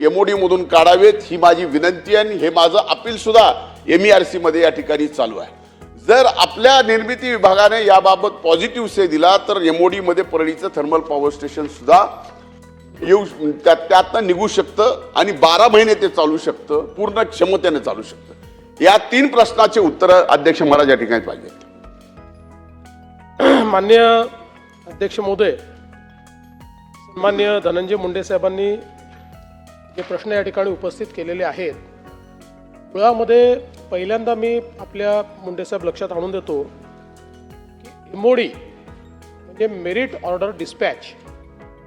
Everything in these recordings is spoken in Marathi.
एमओडीमधून काढावेत ही माझी विनंती आहे आणि हे माझं अपील सुद्धा एम आर सी मध्ये या ठिकाणी चालू आहे. जर आपल्या निर्मिती विभागाने याबाबत पॉझिटिव्ह से दिला तर एमओडी मध्ये परळीचं थर्मल पॉवर स्टेशन सुद्धा येऊ त्या त्यातनं निघू शकतं आणि बारा महिने ते चालू शकतं पूर्ण क्षमतेने चालू शकतं. या तीन प्रश्नाचे उत्तर अध्यक्ष महाराज या ठिकाणी पाहिजे. मान्य अध्यक्ष महोदय सन्मान्य धनंजय मुंडे साहेबांनी जे प्रश्न या ठिकाणी उपस्थित केलेले आहेत मुळामध्ये पहिल्यांदा मी आपल्या मुंडेसाहेब लक्षात आणून देतो की इमोडी म्हणजे मेरिट ऑर्डर डिस्पॅच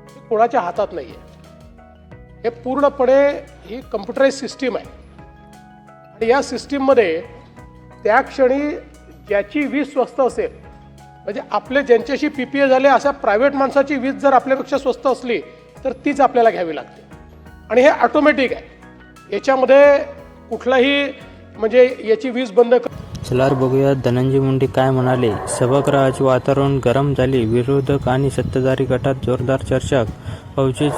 हे कोणाच्या हातात नाही आहे हे पूर्णपणे ही कम्प्युटराईज सिस्टीम आहे. आणि या सिस्टीममध्ये त्या क्षणी ज्याची वीज स्वस्त असेल म्हणजे आपले ज्यांच्याशी पी पी ए झाले अशा प्रायव्हेट माणसाची वीज जर आपल्यापेक्षा स्वस्त असली तर तीच आपल्याला घ्यावी लागते. आणि हे ऑटोमॅटिक आहे. याच्यामध्ये कुठलाही म्हणजे याची वीज बंद क- चला बघूया धनंजय मुंडे काय म्हणाले. सभागृहाचे वातावरण गरम झाले. विरोधक आणि सत्ताधारी गटात जोरदार चर्चा. अवचित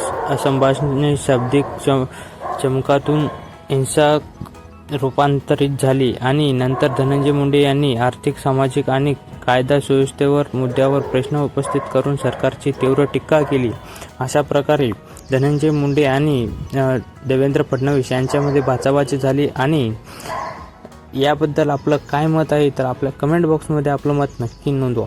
संभाषणे शाब्दिक चम चमकातून हिंसा रूपांतरित झाली. आणि नंतर धनंजय मुंडे यांनी आर्थिक सामाजिक आणि कायदा सुव्यवस्थेवर मुद्द्यावर प्रश्न उपस्थित करून सरकारची तीव्र टीका केली. अशा प्रकारे धनंजय मुंडे आणि देवेंद्र फडणवीस यांच्यामध्ये बाचाबाची झाली आणि याबद्दल आपलं काय मत आहे तर आपल्या कमेंट बॉक्समध्ये आपलं मत नक्की नोंदवा.